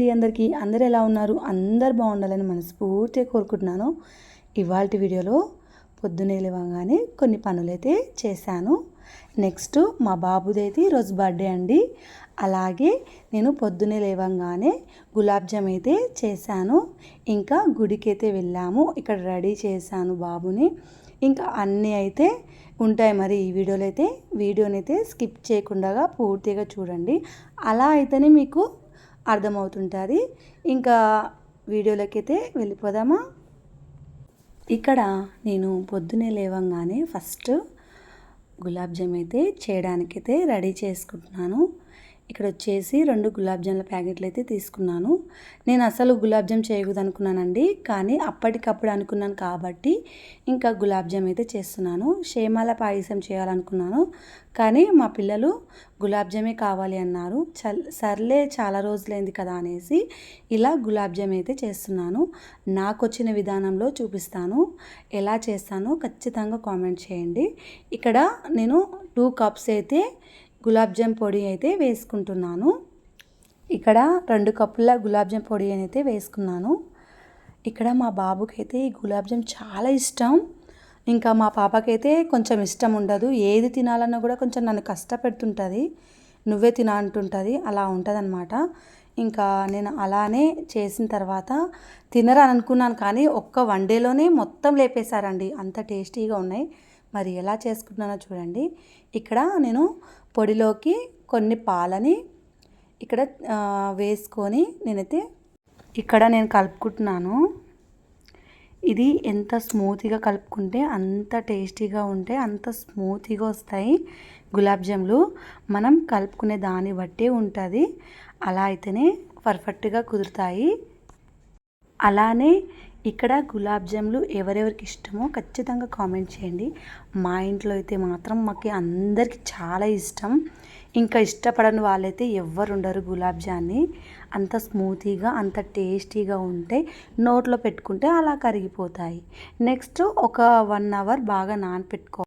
అండి అందరికీ. అందరు ఎలా ఉన్నారు? అందరు బాగుండాలని మనస్ఫూర్తిగా కోరుకుంటున్నాను. ఇవాళ వీడియోలో పొద్దునే లేవగానే కొన్ని పనులైతే చేశాను. నెక్స్ట్ మా బాబుదైతే ఈరోజు బర్త్డే అండి. అలాగే నేను పొద్దున్నే లేవగానే గులాబ్ జామ్ అయితే చేశాను. ఇంకా గుడికి అయితే వెళ్ళాము. ఇక్కడ రెడీ చేశాను బాబుని. ఇంకా అన్నీ అయితే ఉంటాయి మరి ఈ వీడియోలో అయితే. వీడియోని అయితే స్కిప్ చేయకుండా పూర్తిగా చూడండి. అలా అయితేనే మీకు అర్థమవుతుంటుంది. ఇంకా వీడియోలోకైతే వెళ్ళిపోదామా? ఇక్కడ నేను పొద్దునే లేవంగానే ఫస్ట్ గులాబ్ జామ్ అయితే చేయడానికైతే రెడీ చేసుకుంటున్నాను. ఇక్కడ వచ్చేసి రెండు గులాబ్ జామ్ల ప్యాకెట్లు అయితే తీసుకున్నాను. నేను అసలు గులాబ్ జామ్ చేయకూడదు అనుకున్నానండి కానీ అప్పటికప్పుడు అనుకున్నాను కాబట్టి ఇంకా గులాబ్ జామ్ అయితే చేస్తున్నాను. షేమాల పాయసం చేయాలనుకున్నాను. కానీ మా పిల్లలు గులాబ్ జామే కావాలి అన్నారు. సర్లే చాలా రోజులైంది కదా అనేసి ఇలా గులాబ్ జామ్ అయితే చేస్తున్నాను. నాకు వచ్చిన విధానంలో చూపిస్తాను. ఎలా చేస్తానో ఖచ్చితంగా కామెంట్ చేయండి. ఇక్కడ నేను టూ కప్స్ అయితే గులాబ్జామ్ పొడి అయితే వేసుకుంటున్నాను. ఇక్కడ రెండు కప్పుల గులాబ్జామ్ పొడి అయితే వేసుకున్నాను. ఇక్కడ మా బాబుకైతే ఈ గులాబ్జామ్ చాలా ఇష్టం. ఇంకా మా పాపకైతే కొంచెం ఇష్టం ఉండదు. ఏది తినాలన్నా కూడా కొంచెం నన్ను కష్టపెడుతుంటుంది. నువ్వే తిన అంటుంటుంది. అలా ఉంటుందన్నమాట. ఇంకా నేను అలానే చేసిన తర్వాత తినరని అనుకున్నాను కానీ ఒక్క వన్ డేలోనే మొత్తం లేపేశారండి. అంత టేస్టీగా ఉన్నాయి. మరి ఎలా చేసుకుంటున్నానో చూడండి. ఇక్కడ నేను పొడిలోకి కొన్ని పాలని ఇక్కడ వేసుకొని నేనైతే ఇక్కడ నేను కలుపుకుంటున్నాను. ఇది ఎంత స్మూత్గా కలుపుకుంటే అంత టేస్టీగా ఉంటే అంత స్మూత్గా వస్తాయి గులాబ్ జామ్లు. మనం కలుపుకునే దాన్ని బట్టి ఉంటుంది. అలా అయితేనే పర్ఫెక్ట్గా కుదురుతాయి. అలానే ఇక్కడ గులాబ్ జామ్లు ఎవరెవరికి ఇష్టమో ఖచ్చితంగా కామెంట్ చేయండి. మా ఇంట్లో అయితే మాత్రం మాకు అందరికి చాలా ఇష్టం. ఇంకా ఇష్టపడని వాళ్ళైతే ఎవ్వరు ఉండరు గులాబ్ జామ్ని. అంత స్మూతీగా అంత టేస్టీగా ఉంటే నోట్లో పెట్టుకుంటే అలా కరిగిపోతాయి. నెక్స్ట్ ఒక వన్ అవర్ బాగా నానపెట్టుకో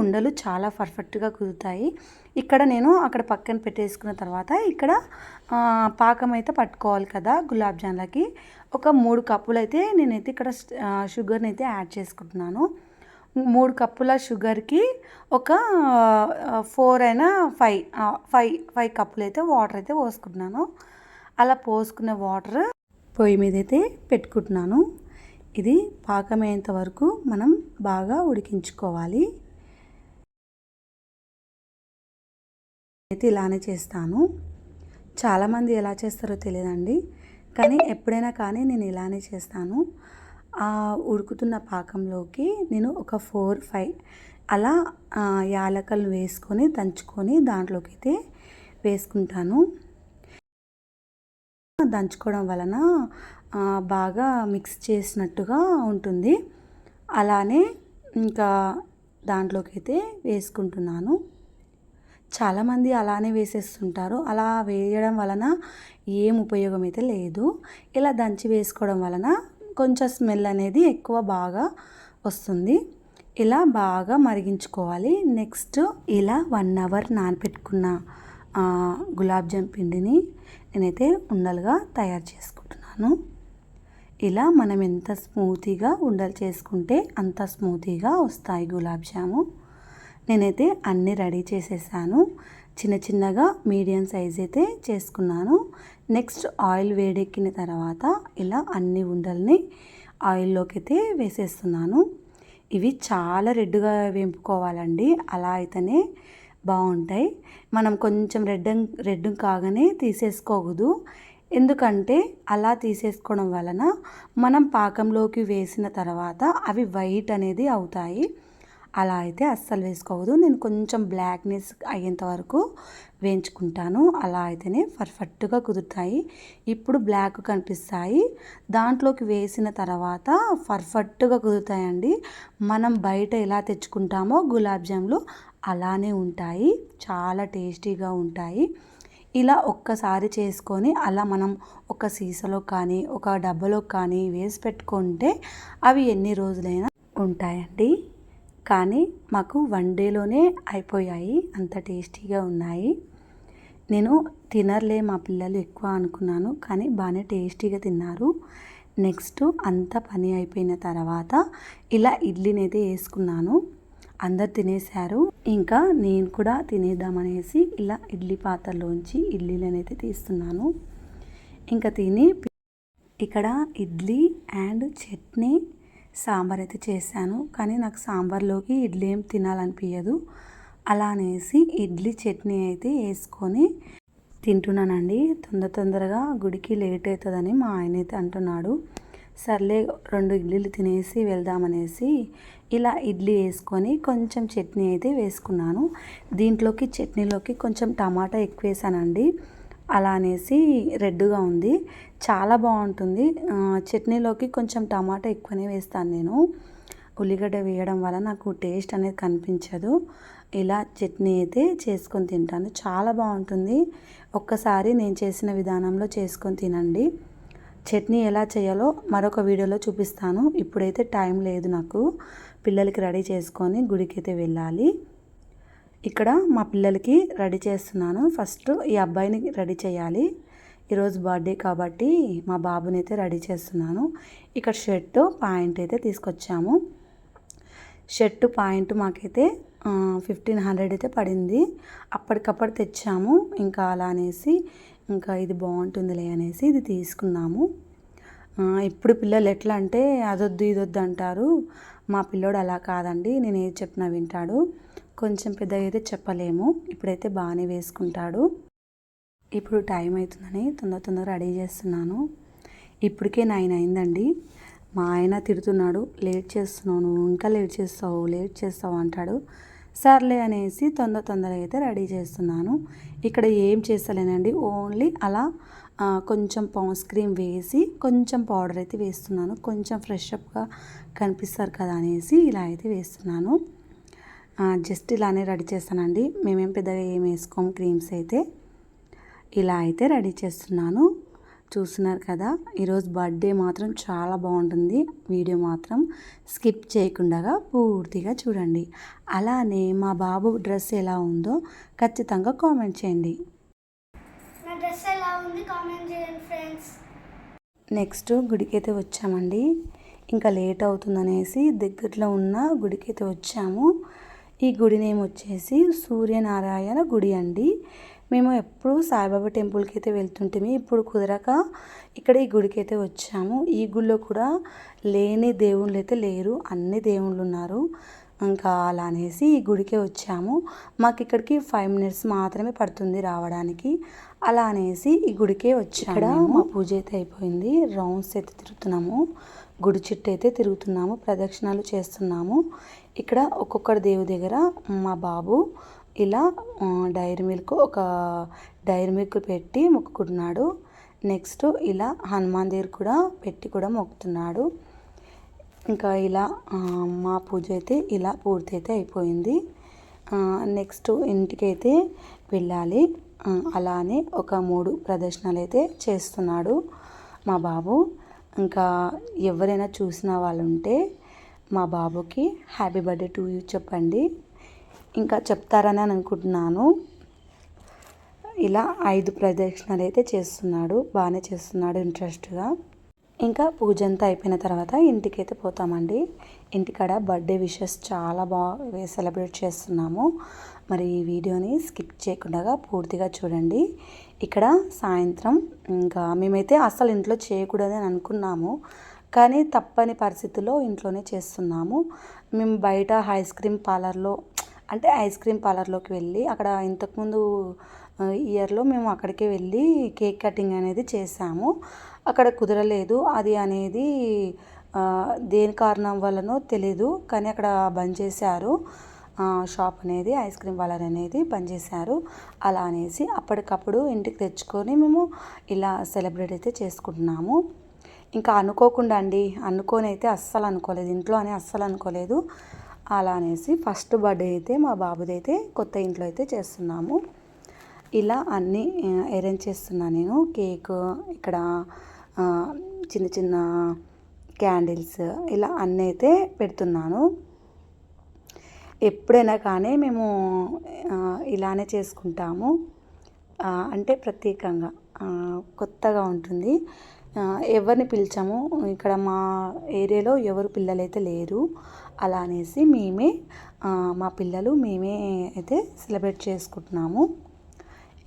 ఉండలు చాలా పర్ఫెక్ట్గా కుదురుతాయి. ఇక్కడ నేను అక్కడ పక్కన పెట్టేసుకున్న తర్వాత ఇక్కడ పాకం అయితే పట్టుకోవాలి కదా గులాబ్ జామ్లకి. ఒక మూడు కప్పులు అయితే నేనైతే ఇక్కడ షుగర్ని అయితే యాడ్ చేసుకుంటున్నాను. మూడు కప్పుల షుగర్కి ఒక ఫోర్ అయినా ఫైవ్ ఫైవ్ ఫైవ్ కప్పులు అయితే వాటర్ అయితే పోసుకుంటున్నాను. అలా పోసుకున్న వాటర్ పొయ్యి మీద అయితే పెట్టుకుంటున్నాను. ఇది పాకమయ్యేంత వరకు మనం బాగా ఉడికించుకోవాలి. అయితే ఇలానే చేస్తాను. చాలామంది ఎలా చేస్తారో తెలియదండి. కానీ ఎప్పుడైనా కానీ నేను ఇలానే చేస్తాను. ఆ ఉడుకుతున్న పాకంలోకి నేను ఒక ఫోర్ ఫైవ్ అలా యాలకలు వేసుకొని దంచుకొని దాంట్లోకి అయితే వేసుకుంటాను. దంచుకోవడం వలన బాగా మిక్స్ చేసినట్టుగా ఉంటుంది. అలానే ఇంకా దాంట్లోకి అయితే వేసుకుంటున్నాను. చాలామంది అలానే వేసేస్తుంటారు. అలా వేయడం వలన ఏం ఉపయోగం అయితే లేదు. ఇలా దంచి వేసుకోవడం వలన కొంచెం స్మెల్ అనేది ఎక్కువ బాగా వస్తుంది. ఇలా బాగా మరిగించుకోవాలి. నెక్స్ట్ ఇలా వన్ అవర్ నానపెట్టుకున్న గులాబ్ జామ్ పిండిని నేనైతే ఉండలుగా తయారు చేసుకుంటున్నాను. ఇలా మనం ఎంత స్మూతీగా ఉండలు చేసుకుంటే అంత స్మూతీగా వస్తాయి గులాబ్ జాము. నేనైతే అన్నీ రెడీ చేసేసాను. చిన్న చిన్నగా మీడియం సైజ్ అయితే చేసుకున్నాను. నెక్స్ట్ ఆయిల్ వేడెక్కిన తర్వాత ఇలా అన్ని ఉండల్ని ఆయిల్లోకి అయితే వేసేస్తున్నాను. ఇవి చాలా రెడ్గా వేంపుకోవాలండి. అలా అయితేనే బాగుంటాయి. మనం కొంచెం రెడ్ రెడ్ కాగానే తీసేసుకోకూడదు. ఎందుకంటే అలా తీసేసుకోవడం వలన మనం పాకంలోకి వేసిన తర్వాత అవి వైట్ అనేది అవుతాయి. అలా అయితే అస్సలు వేసుకోవద్దు. నేను కొంచెం బ్లాక్నెస్ అయ్యేంత వరకు వేయించుకుంటాను. అలా అయితేనే పర్ఫెక్ట్గా కుదురుతాయి. ఇప్పుడు బ్లాక్ కనిపిస్తాయి. దాంట్లోకి వేసిన తర్వాత పర్ఫెక్ట్గా కుదురుతాయండి. మనం బయట ఎలా తెచ్చుకుంటామో గులాబ్ జామ్లు అలానే ఉంటాయి. చాలా టేస్టీగా ఉంటాయి. ఇలా ఒక్కసారి చేసుకొని అలా మనం ఒక సీసాలో కానీ ఒక డబ్బాలో కానీ వేసి పెట్టుకుంటే అవి ఎన్ని రోజులైనా ఉంటాయండి. కానీ మాకు వన్ డేలోనే అయిపోయాయి. అంత టేస్టీగా ఉన్నాయి. నేను తినర్లే మా పిల్లలు ఎక్కువ అనుకున్నాను కానీ బాగానే టేస్టీగా తిన్నారు. నెక్స్ట్ అంత పని అయిపోయిన తర్వాత ఇలా ఇడ్లీని అయితే వేసుకున్నాను. అందరు తినేశారు. ఇంకా నేను కూడా తినేద్దామనేసి ఇలా ఇడ్లీ పాత్రలోంచి ఇడ్లీలను అయితే తీస్తున్నాను. ఇంకా తిని ఇక్కడ ఇడ్లీ అండ్ చట్నీ సాంబార్ అయితే చేశాను కానీ నాకు సాంబార్లోకి ఇడ్లీ ఏం తినాలనిపించదు అలా అనేసి ఇడ్లీ చట్నీ అయితే వేసుకొని తింటున్నానండి. తొందర తొందరగా గుడికి లేట్ అవుతుందని మా ఆయన అయితే అంటున్నాడు. సర్లే రెండు ఇడ్లీలు తినేసి వెళ్దామనేసి ఇలా ఇడ్లీ వేసుకొని కొంచెం చట్నీ అయితే వేసుకున్నాను. దీంట్లోకి చట్నీలోకి కొంచెం టమాటా ఎక్కువ వేసానండి అలా అనేసి రెడ్గా ఉంది. చాలా బాగుంటుంది. చట్నీలోకి కొంచెం టమాటా ఎక్కువనే వేస్తాను నేను. ఉల్లిగడ్డ వేయడం వల్ల నాకు టేస్ట్ అనేది కనిపించదు. ఇలా చట్నీ అయితే చేసుకొని తింటాను. చాలా బాగుంటుంది. ఒక్కసారి నేను చేసిన విధానంలో చేసుకొని తినండి. చట్నీ ఎలా చేయాలో మరొక వీడియోలో చూపిస్తాను. ఇప్పుడైతే టైం లేదు నాకు. పిల్లలకి రెడీ చేసుకొని గుడికి అయితే వెళ్ళాలి. ఇక్కడ మా పిల్లలకి రెడీ చేస్తున్నాను. ఫస్ట్ ఈ అబ్బాయిని రెడీ చేయాలి. ఈరోజు బర్త్డే కాబట్టి మా బాబుని అయితే రెడీ చేస్తున్నాను. ఇక్కడ షర్ట్ పాయింట్ అయితే తీసుకొచ్చాము. షర్ట్ పాయింట్ మాకైతే ఫిఫ్టీన్ హండ్రెడ్ అయితే పడింది. అప్పటికప్పుడు తెచ్చాము. ఇంకా అలా అనేసి ఇంకా ఇది బాగుంటుందిలే అనేసి ఇది తీసుకున్నాము. ఇప్పుడు పిల్లలు ఎట్లా అంటే అదొద్దు ఇదొద్దు అంటారు. మా పిల్లోడు అలా కాదండి. నేను ఏది చెప్పినా వింటాడు. కొంచెం పెద్దగా అయితే చెప్పలేము. ఇప్పుడైతే బాగానే వేసుకుంటాడు. ఇప్పుడు టైం అవుతుందని తొందర తొందర రెడీ చేస్తున్నాను. ఇప్పటికే నైన్ అయిందండి. మా ఆయన తిడుతున్నాడు. లేట్ చేస్తున్నావు నువ్వు ఇంకా లేట్ చేస్తావు లేట్ చేస్తావు అంటాడు. సర్లే అనేసి తొందర తొందరగా అయితే రెడీ చేస్తున్నాను. ఇక్కడ ఏం చేస్తలేనండి. ఓన్లీ అలా కొంచెం పాన్స్ క్రీమ్ వేసి కొంచెం పౌడర్ అయితే వేస్తున్నాను. కొంచెం ఫ్రెష్ అప్గా కనిపిస్తారు కదా అనేసి ఇలా అయితే వేస్తున్నాను. జస్ట్ ఇలానే రెడీ చేస్తానండి. మేమేం పెద్దగా ఏం వేసుకోము క్రీమ్స్ అయితే. ఇలా అయితే రెడీ చేస్తున్నాను. చూస్తున్నారు కదా ఈరోజు బర్త్డే మాత్రం చాలా బాగుంటుంది. వీడియో మాత్రం స్కిప్ చేయకుండా పూర్తిగా చూడండి. అలానే మా బాబు డ్రెస్ ఎలా ఉందో ఖచ్చితంగా కామెంట్ చేయండి. నా డ్రెస్ ఎలా ఉంది కామెంట్ చేయండి ఫ్రెండ్స్. నెక్స్ట్ గుడికి అయితే వచ్చామండి. ఇంకా లేట్ అవుతుందనేసి దగ్గరలో ఉన్న గుడికి అయితే వచ్చాము. ఈ గుడి నేమ్ వచ్చేసి సూర్యనారాయణ గుడి అండి. మేము ఎప్పుడు సాయిబాబా టెంపుల్కి అయితే వెళ్తుంటే ఇప్పుడు కుదరక ఇక్కడ ఈ గుడికి అయితే వచ్చాము. ఈ గుడిలో కూడా లేని దేవుళ్ళు అయితే లేరు అన్ని దేవుళ్ళు ఉన్నారు ఇంకా అలా అనేసి ఈ గుడికే వచ్చాము. మాకు ఇక్కడికి ఫైవ్ మినిట్స్ మాత్రమే పడుతుంది రావడానికి. అలా అనేసి ఈ గుడికే వచ్చాము ఇక్కడ మా పూజ అయితే అయిపోయింది. రౌండ్స్ అయితే తిరుగుతున్నాము. గుడి చుట్టూ అయితే తిరుగుతున్నాము. ప్రదక్షిణాలు చేస్తున్నాము. ఇక్కడ ఒక్కొక్కరి దేవుడి దగ్గర మా బాబు ఇలా డైరీ మిల్క్ ఒక డైరీ మిల్క్ పెట్టి మొక్కుకుంటున్నాడు నెక్స్ట్ ఇలా హనుమాన్ దగ్గర కూడా పెట్టి కూడా మొక్కుతున్నాడు. ఇంకా ఇలా మా పూజ అయితే ఇలా పూర్తి అయితే అయిపోయింది. నెక్స్ట్ ఇంటికి అయితే వెళ్ళాలి. అలానే ఒక మూడు ప్రదర్శనలు అయితే చేస్తున్నాడు మా బాబు. ఇంకా ఎవరైనా చూసిన వాళ్ళు ఉంటే మా బాబుకి హ్యాపీ బర్త్డే టు యూ చెప్పండి. ఇంకా చెప్తారని అనుకుంటున్నాను. ఇలా ఐదు ప్రదక్షిణలు అయితే చేస్తున్నాడు. బాగానే చేస్తున్నాడు ఇంట్రెస్ట్గా. ఇంకా పూజ అంతా అయిపోయిన తర్వాత ఇంటికైతే పోతామండి. ఇంటికాడ బర్త్డే విషెస్ చాలా బాగా సెలబ్రేట్ చేస్తున్నాము. మరి ఈ వీడియోని స్కిప్ చేయకుండా పూర్తిగా చూడండి. ఇక్కడ సాయంత్రం ఇంకా మేమైతే అసలు ఇంట్లో చేయకూడదని అనుకున్నాము. కానీ తప్పని పరిస్థితుల్లో ఇంట్లోనే చేస్తున్నాము. మేము బయట ఐస్ క్రీమ్ పార్లర్లో అంటే ఐస్ క్రీమ్ పార్లర్లోకి వెళ్ళి అక్కడ ఇంతకుముందు ఇయర్లో మేము అక్కడికి వెళ్ళి కేక్ కటింగ్ అనేది చేసాము. అక్కడ కుదరలేదు. అది అనేది దేని కారణం వల్లనో తెలీదు కానీ అక్కడ బంద్ చేశారు. షాప్ అనేది ఐస్ క్రీమ్ పార్లర్ అనేది బంద్ చేశారు. అలా అనేసి అప్పటికప్పుడు ఇంటికి తెచ్చుకొని మేము ఇలా సెలబ్రేట్ అయితే చేసుకుంటున్నాము. ఇంకా అనుకోకుండా అండి అనుకోని అయితే అస్సలు అనుకోలేదు ఇంట్లో అని అస్సలు అనుకోలేదు. అలా అనేసి ఫస్ట్ బర్త్డే అయితే మా బాబుది అయితే కొత్త ఇంట్లో అయితే చేస్తున్నాము. ఇలా అన్నీ అరేంజ్ చేస్తున్నాను నేను. కేక్ ఇక్కడ చిన్న చిన్న క్యాండిల్స్ ఇలా అన్నీ అయితే పెడుతున్నాను. ఎప్పుడైనా కానీ మేము ఇలానే చేసుకుంటాము. అంటే ప్రత్యేకంగా కొత్తగా ఉంటుంది. ఎవరిని పిలిచాము? ఇక్కడ మా ఏరియాలో ఎవరు పిల్లలైతే లేరు అలా అనేసి మేమే మా పిల్లలు మేమే అయితే సెలబ్రేట్ చేసుకుంటున్నాము.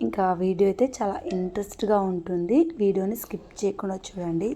ఇంకా వీడియో అయితే చాలా ఇంట్రెస్ట్గా ఉంటుంది. వీడియోని స్కిప్ చేయకుండా చూడండి.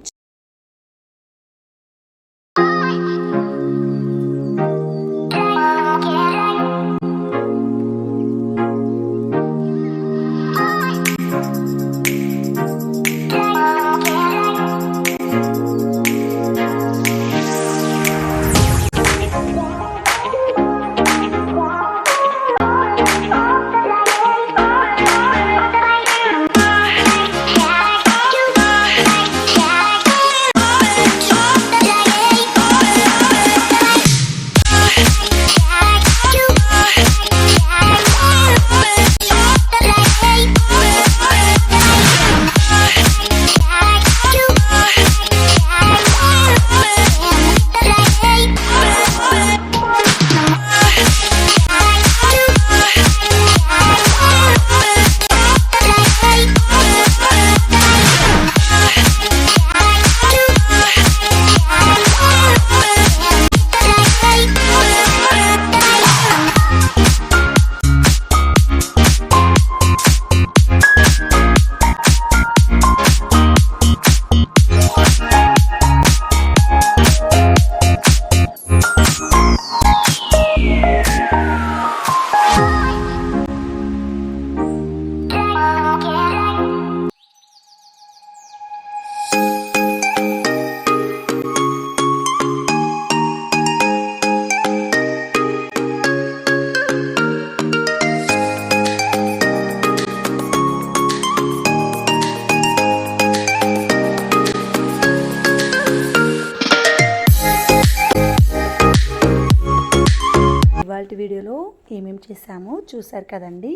ఏమేమి చేసామో చూశారు కదండి.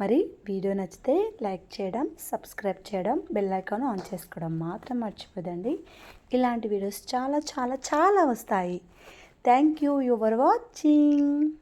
మరి వీడియో నచ్చితే లైక్ చేయడం సబ్స్క్రైబ్ చేయడం బెల్ ఐకాన్ ఆన్ చేసుకోవడం మాత్రం మర్చిపోదండి. ఇలాంటి వీడియోస్ చాలా చాలా చాలా వస్తాయి. Thank you your watching.